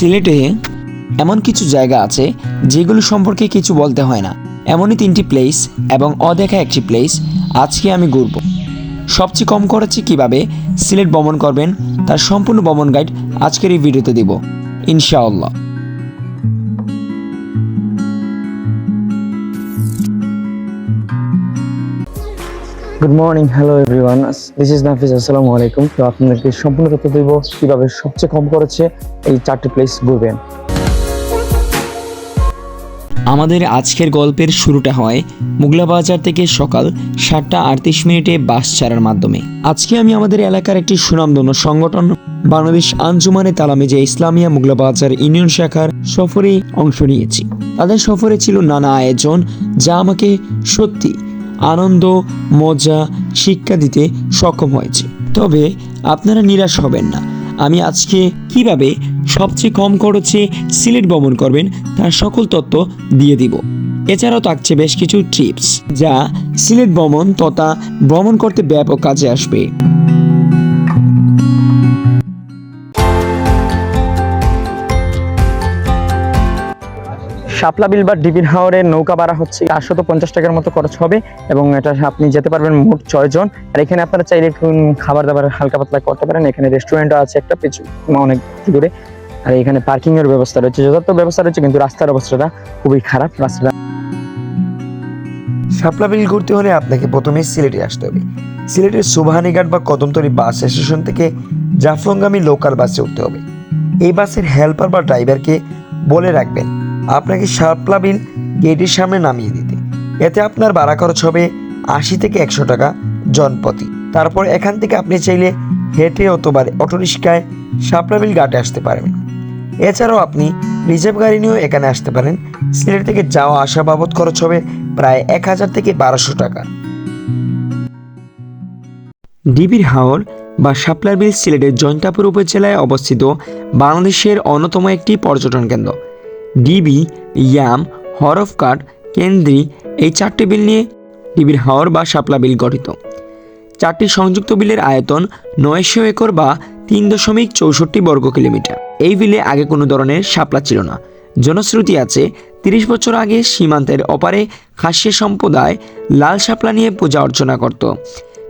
সিলেটে এমন কিছু জায়গা আছে যেগুলো সম্পর্কে কিছু বলতে হয় না। এমনই তিনটি প্লেস এবং অদেখা একটি প্লেস আজকে আমি ঘুরব। সবচেয়ে কম খরচে কীভাবে সিলেট ভ্রমণ করবেন, তার সম্পূর্ণ ভ্রমণ গাইড আজকের এই ভিডিওতে দেব। ইনশাআল্লাহ। Good morning hello everyone this is Nafiz আসসালামু আলাইকুম তো আপনাদেরকে সম্পূর্ণ তথ্য দেব কীভাবে সবচেয়ে কম খরচে এই চারটি প্লেস ঘুরবেন। আমাদের আজকের গল্পের শুরুটা হয় মুগলা বাজার থেকে সকাল সাতটা আটত্রিশ মিনিটে বাস ছাড়ার মাধ্যমে। আজকে আমি আমাদের এলাকার একটি সুনামধন্য সংগঠন বাংলাদেশ আঞ্জুমানে তালামে যে ইসলামিয়া মুগলা বাজার ইউনিয়ন শাখার সফরে অংশ নিয়েছি। তাদের সফরে ছিল নানা আয়োজন যা আমাকে সত্যি আনন্দ, মজা, শিক্ষা দিতে সক্ষম হয়েছে। তবে আপনারা নিরাশ হবেন না। আমি আজকে কীভাবে সবচেয়ে কম খরচে সিলেট ভ্রমণ করবেন তার সকল তথ্য দিয়ে দিব। এছাড়াও থাকছে বেশ কিছু ট্রিপস, যা সিলেট ভ্রমণ তথা ভ্রমণ করতে ব্যাপক কাজে আসবে। শাপলা বিল বা ডিবিন হাওরের নৌকা ভাড়া হচ্ছে চারশত পঞ্চাশ টাকার মতো খরচ হবে এবং এটা আপনি যেতে পারবেন মোট ছয়জন। আর এখানে আপনারা চাইলে খাবার দাবার হালকা পাতলা করতে পারেন। এখানে রেস্টুরেন্টও আছে একটা পিছু অনেক দূরে। আর এখানে পার্কিং এর ব্যবস্থা রয়েছে। যথার্থ ব্যবস্থা রয়েছে, কিন্তু রাস্তার অবস্থাটা খুবই খারাপ। রাস্তাটা শাপলা বিল ঘুরতে হলে আপনাকে প্রথমে সিলেটে আসতে হবে। সিলেটের সুবহানিঘাট বা কদমতলী বাস স্টেশন থেকে জাফলংগামী লোকাল বাসে উঠতে হবে। এই বাসের হেল্পার বা ড্রাইভারকে বলে রাখবেন আপনাকে শাপলা বিল গেটের সামনে নামিয়ে দিতে। এতে আপনার ভাড়া খরচ হবে আশি থেকে একশো টাকা জনপ্রতি তারপর এখান থেকে আপনি চাইলে হেঁটে অথবা অটোরিক্সায় শাপলা বিল ঘাটে আসতে পারবেন। এছাড়াও আপনি রিজার্ভ গাড়ি নিয়েও এখানে আসতে পারেন। সিলেট থেকে যাওয়া আসা বাবদ খরচ হবে প্রায় এক হাজার থেকে বারোশো টাকা। ডিবির হাওর বা শাপলার বিল সিলেটের জৈন্তাপুর উপজেলায় অবস্থিত বাংলাদেশের অন্যতম একটি পর্যটন কেন্দ্র। ডিবি, ইয়াম হরফকাট কেন্দ্রি, এই চারটি বিল নিয়ে ডিবির হাওর বা শাপলা বিল গঠিত। চারটি সংযুক্ত বিলের আয়তন নয়শো একর বা তিন দশমিক চৌষট্টি বর্গ কিলোমিটার। এই বিলে আগে কোনো ধরনের শাপলা ছিল না। জনশ্রুতি আছে, তিরিশ বছর আগে সীমান্তের অপারে খাসিয়া সম্প্রদায় লাল শাপলা নিয়ে পূজা অর্চনা করত।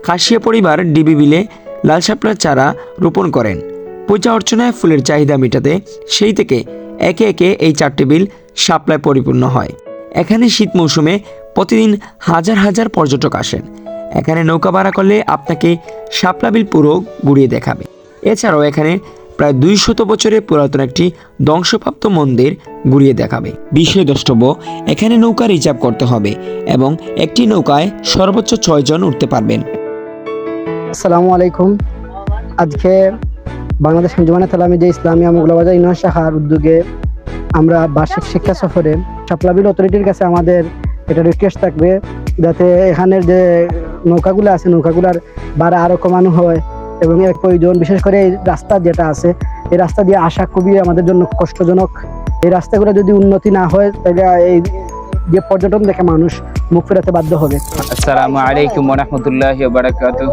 খাসিয়া পরিবার ডিবি বিলে লাল শাপলার চারা রোপণ করেন। পূজা অর্চনায় ফুলের চাহিদা মেটাতে সেই থেকে একে একে এই চারটি বিল শাপলায় পরিপূর্ণ হয়। এখানে শীত মৌসুমে প্রতিদিন হাজার হাজার পর্যটক আসেন। এখানে নৌকা ভাড়া করলে আপনাকে শাপলা বিল পুরো ঘুরিয়ে দেখাবে। এছাড়াও এখানে প্রায় দুই শত বছরের পুরাতন একটি ধ্বংসপ্রাপ্ত মন্দির ঘুরিয়ে দেখাবে। বিষয় দ্রষ্টব্য, এখানে নৌকা রিজার্ভ করতে হবে এবং একটি নৌকায় সর্বোচ্চ ছয়জন উঠতে পারবেন। আসসালামু আলাইকুম। আজকে বাংলাদেশ আঞ্জুমানে তালামি যে ইসলামিয়া মোগলাবাজার ইউনিয়ন শাখার উদ্যোগে আমরা বার্ষিক শিক্ষা সফরে সাপলাবিল অথরিটির কাছে আমাদের এটা রিকোয়েস্ট থাকবে যাতে এখানের যে নৌকাগুলো আছে, নৌকাগুলার ভাড়া আরও কমানো হয় এবং এর প্রয়োজন, বিশেষ করে এই রাস্তা যেটা আছে, এই রাস্তা দিয়ে আসা খুবই আমাদের জন্য কষ্টজনক। এই রাস্তাগুলো যদি উন্নতি না হয়, তাহলে এই যে পর্যটন দেখে মানুষ মুখ ফেরাতে বাধ্য হবে। আসসালামু আলাইকুম ওয়া রাহমাতুল্লাহি রহমতুল্লাহ বারাকাতু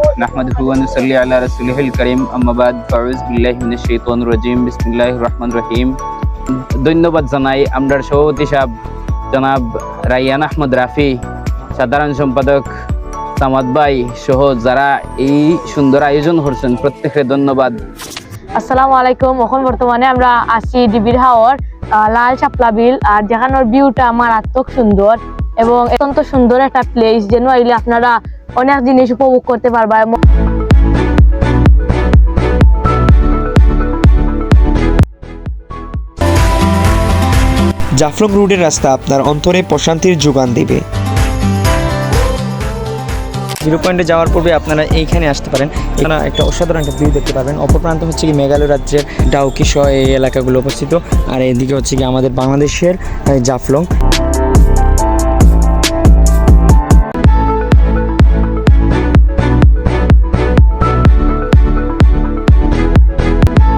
ওয়া নুসাল্লি আলা আল্লাহ কারীম। আম্মা বাদ ফাউজ বিল্লাহি মিনাশ শাইতানির রাজীম। বিসমিল্লাহির রহমান রহিম। ধন্যবাদ জানাই আমাদের সভাপতি সাহেব জনাব রায়ান আহমদ রাফি। সাধারণ সম্পাদক সামাদ ভাই সহ যারা এই সুন্দর আয়োজন করছেন প্রত্যেককে ধন্যবাদ। আসসালামু আলাইকুম। এখন বর্তমানে আমরা আসি ডিবির হাওয়ার লাল চাপলা বিল, আর যেখানোর ভিউটা মারাত্মক সুন্দর এবং অত্যন্ত সুন্দর একটা প্লেস যেন আইলে আপনারা অনেক জিনিস উপভোগ করতে পারবা। এবং জাফলং রোডের রাস্তা আপনার অন্তরে প্রশান্তির যোগান দেবে। জিরো পয়েন্টে যাওয়ার পূর্বে আপনারা এইখানে আসতে পারেন। এখানে একটা অসাধারণ একটা ভিউ দেখতে পাবেন। অপর প্রান্ত হচ্ছে কি মেঘালয় রাজ্যের ডাউকি এই এলাকাগুলো অবস্থিত। আর এদিকে হচ্ছে কি আমাদের বাংলাদেশের জাফলং।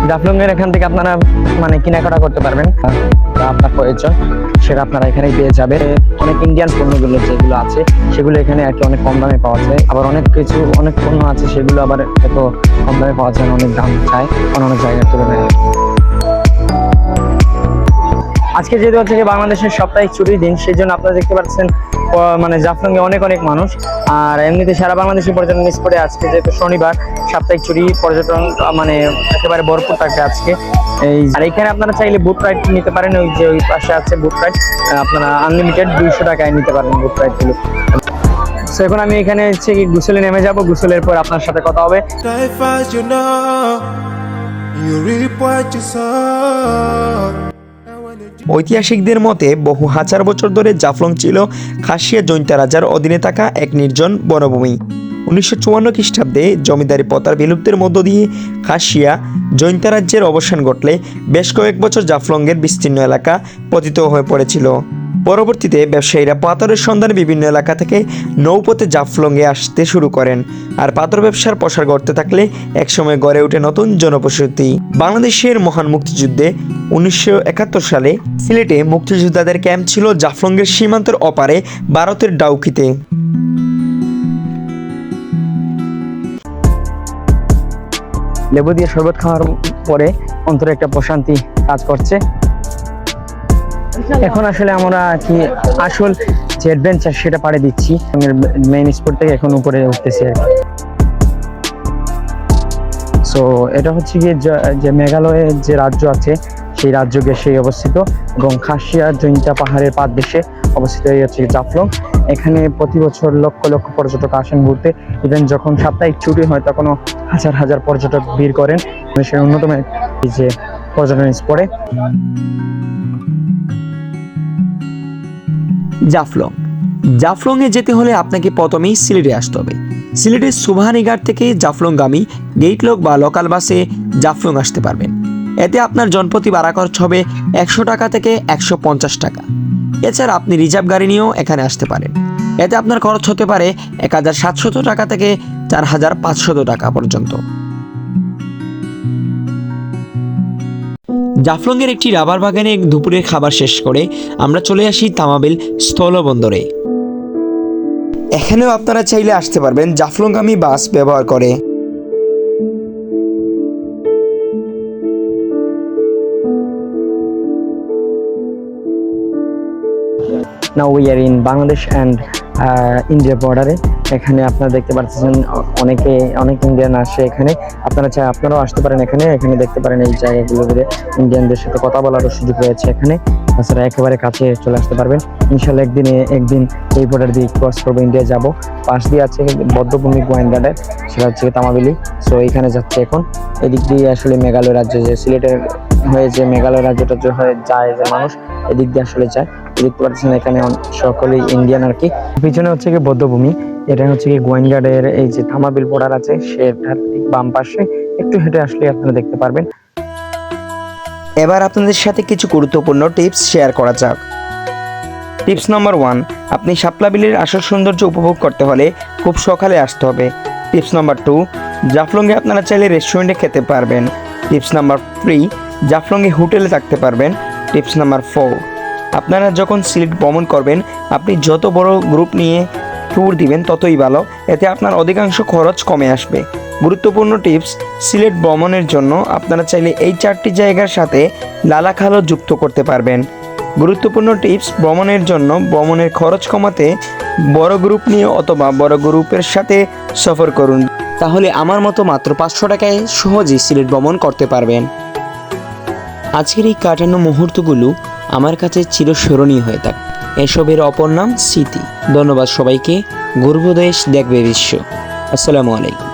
জাফলং এর এখান থেকে আপনারা মানে কেনাকাটা করতে পারবেন। আপনার প্রয়োজন সেটা আপনারা এখানেই পেয়ে যাবে অনেক ইন্ডিয়ান পণ্যগুলো যেগুলো আছে সেগুলো এখানে আর কি অনেক কম দামে পাওয়া যায়। আবার অনেক কিছু অনেক পণ্য আছে সেগুলো আবার এত কম দামে পাওয়া যায় না, অনেক দাম চায় অন্য অনেক জায়গার তুলনায়। আজকে যেহেতু হচ্ছে যে বাংলাদেশের সাপ্তাহিক ছুটির দিন সেই জন্য আপনারা দেখতে পাচ্ছেন মানে জাফলংয়ে অনেক অনেক মানুষ। আর এমনিতে সারা বাংলাদেশের পর্যটন স্পটে আজকে যেহেতু শনিবার সাপ্তাহিক ছুটি পর্যটন মানে একেবারে ভরপুর থাকবে আজকে। এই আর এখানে আপনারা চাইলে বুট রাইড নিতে পারেন ওই যে ওই পাশে আছে বুট রাইড আপনারা আনলিমিটেড দুইশো টাকায় নিতে পারেন বুট রাইডগুলো। So, এখন আমি এখানে হচ্ছে কি গুসলে নেমে যাব গুসলের পর আপনার সাথে কথা হবে। You reap what you sow. ঐতিহাসিকদের মতে, বহু হাজার বছর ধরে জাফলং ছিল খাসিয়া জৈন্তা রাজার অধীনে থাকা এক নির্জন বনভূমি। উনিশশো চুয়ান্ন খ্রিস্টাব্দে জমিদারি পতার বিলুপ্তের মধ্য দিয়ে খাসিয়া জৈন্তা রাজ্যের অবসান ঘটলে বেশ কয়েক বছর জাফলংয়ের বিস্তীর্ণ এলাকা পতিত হয়ে পড়েছিল। পরবর্তীতে ব্যবসায়ীরা পাথরের সন্ধানে বিভিন্ন এলাকা থেকে নৌপথে জাফলংয়ে আসতে শুরু করেন। আর পাথর ব্যবসার প্রসার ঘটতে থাকলে একসময় গড়ে ওঠে নতুন জনবসতি। বাংলাদেশের মহান মুক্তিযুদ্ধে উনিশশো একাত্তর সালে সিলেটে মুক্তিযোদ্ধাদের ক্যাম্প ছিল জাফলংয়ের সীমান্তের অপারে ভারতের ডাউকিতে। লেবু দিয়ে শরবত খাওয়ার পরে অন্তরে একটা প্রশান্তি কাজ করছে। এখন আসলে আমরা কি আসল যে অ্যাডভেঞ্চার সেটা পাড়ে দিচ্ছি। মেইন স্পট থেকে এখন উপরে উঠতেছি আর কি। সো এটা হচ্ছে গিয়ে যে মেঘালয়ের যে রাজ্য আছে, সেই রাজ্য সেই অবস্থিত এবং খাসিয়া জৈন্তা পাহাড়ের পাদ দেশে অবস্থিত এই হচ্ছে জাফলং। এখানে প্রতি বছর লক্ষ লক্ষ পর্যটক আসেন ঘুরতে। ইভেন যখন সাপ্তাহিক ছুটি হয়, তখনও হাজার হাজার পর্যটক ভিড় করেন। দেশের অন্যতম যে পর্যটন স্পটে জাফলং। জাফলংয়ে যেতে হলে আপনাকে প্রথমেই সিলেটে আসতে হবে। সিলেটের সুবহানিঘাট থেকে জাফলংগামী গেটলক বা লোকাল বাসে জাফলং আসতে পারবেন। এতে আপনার জনপ্রতি ভাড়া খরচ হবে একশো টাকা থেকে একশো পঞ্চাশ টাকা। এছাড়া আপনি রিজার্ভ গাড়ি নিয়েও এখানে আসতে পারেন। এতে আপনার খরচ হতে পারে এক হাজার সাতশত টাকা থেকে চার হাজার পাঁচশত টাকা পর্যন্ত। জাফলংয়ের একটি রাবার বাগানে দুপুরের খাবার শেষ করে আমরা চলে আসি তামাবিল স্থলবন্দরে। এখানেও আপনারা চাইলে আসতে পারবেন জাফলংগামী বাস ব্যবহার করে। Now we are in Bangladesh and India বর্ডারে এখানে আপনারা দেখতে পাচ্ছেন অনেকে, অনেক ইন্ডিয়ান আসে এখানে। আপনারা চাই আপনারাও আসতে পারেন এখানে। এখানে দেখতে পারেন এই জায়গাগুলোতে ইন্ডিয়ানদের সাথে কথা বলারও সুযোগ রয়েছে এখানে। তাছাড়া একেবারে কাছে চলে আসতে পারবেন। ইনশাল্লাহ একদিনে, একদিন এই বর্ডার দিয়ে ক্রস করব ইন্ডিয়া যাব। পাশ দিয়ে আছে বদ্ধভূমি গোয়েন্দাডের সেটা হচ্ছে তামাবিলি। সো এখানে যাচ্ছে এখন। এদিক দিয়ে আসলে মেঘালয় রাজ্য যে সিলেটের হয়ে যে মেঘালয় রাজ্যটা হয়ে, যায় যে মানুষ, এদিক দিয়ে আসলে যায়। দেখতে পাচ্ছেন এখানে সকলেই ইন্ডিয়ান আর কি। পিছনে হচ্ছে কি বদ্ধভূমি, এটা হচ্ছে কি গোয়েনগার্ডের এই যে থামাবিল বর্ডার আছে, সেটার বাম পাশে। একটু হেঁটে আসলে আপনারা দেখতে পারবেন। এবার আপনাদের সাথে কিছু গুরুত্বপূর্ণ টিপস শেয়ার করা যাক। টিপস নম্বর ওয়ান আপনি শাপলা বিলের আসল সৌন্দর্য উপভোগ করতে হলে খুব সকালে আসতে হবে। টিপস নম্বর টু জাফলংয়ে আপনারা চাইলে রেস্টুরেন্টে খেতে পারবেন। টিপস নাম্বার থ্রি জাফলংয়ে হোটেলে থাকতে পারবেন। টিপস নাম্বার ফোর আপনারা যখন সিলেট ভ্রমণ করবেন, আপনি যত বড় গ্রুপ নিয়ে ট্যুর দিবেন, ততই ভালো। এতে আপনার অধিকাংশ খরচ কমে আসবে। গুরুত্বপূর্ণ টিপস সিলেট ভ্রমণের জন্য আপনারা চাইলে এই চারটি জায়গার সাথে লালাখালও যুক্ত করতে পারবেন। গুরুত্বপূর্ণ টিপস ভ্রমণের জন্য ভ্রমণের খরচ কমাতে বড় গ্রুপ নিয়ে অথবা বড় গ্রুপের সাথে সফর করুন। তাহলে আমার মতো মাত্র পাঁচশো টাকায় সহজেই সিলেট ভ্রমণ করতে পারবেন। আজকের এই কাটানো মুহূর্তগুলো আমার কাছে চিরস্মরণীয় হয়ে থাক। এসবের অপর নাম স্মৃতি। ধন্যবাদ সবাইকে। গর্ভদেশ দেখবে বিশ্ব। আসসালামু আলাইকুম।